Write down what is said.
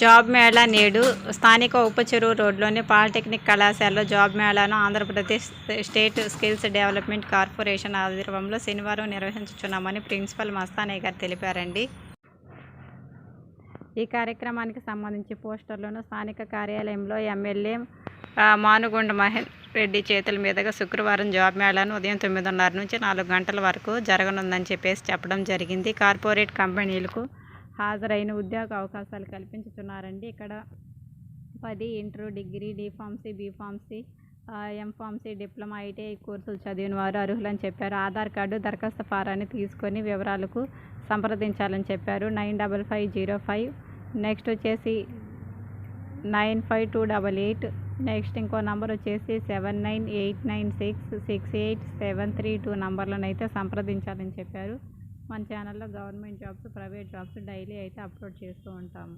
Job Mela నేడు స్థానిక ఉపచెరువు రోడ్లోని పాలిటెక్నిక్ కళాశాలలో job మేళాను Andhra Pradesh state skills development corporation ఆధ్వర్యంలో శనివారం నిర్వహించుచున్నామని ప్రిన్సిపల్ మస్తానయ్య గారు తెలిపారండి. ఈ కార్యక్రమానికి సంబంధించి పోస్టర్లను స్థానిక కార్యాలయంలో ఎమ్మెల్యే మానుగుండ మహేందర్ రెడ్డి చేతుల మీదుగా శుక్రవారం జాబ్ మేళాను ఉదయం తొమ్మిదిన్నర నుంచి నాలుగు గంటల వరకు జరగనుందని చెప్పేసి చెప్పడం జరిగింది. కార్పొరేట్ కంపెనీలకు హాజరైన ఉద్యోగ అవకాశాలు కల్పించుతున్నారండి. ఇక్కడ పది inter degree D pharmacy B pharmacy M pharmacy diploma ITI కోర్సులు చదివిన వారు అర్హులని చెప్పారు. ఆధార్ కార్డు దరఖాస్తు ఫారాన్ని తీసుకొని వివరాలకు సంప్రదించాలని చెప్పారు. Nine double five zero five. Next వచ్చేసి nine five two double eight. Next ఇంకో నంబర్ వచ్చేసి seven nine eight nine six six eight seven three two నంబర్లను అయితే సంప్రదించాలని చెప్పారు. మన ఛానల్లో government jobs private jobs daily అయితే అప్లోడ్ చేస్తూ ఉంటాము.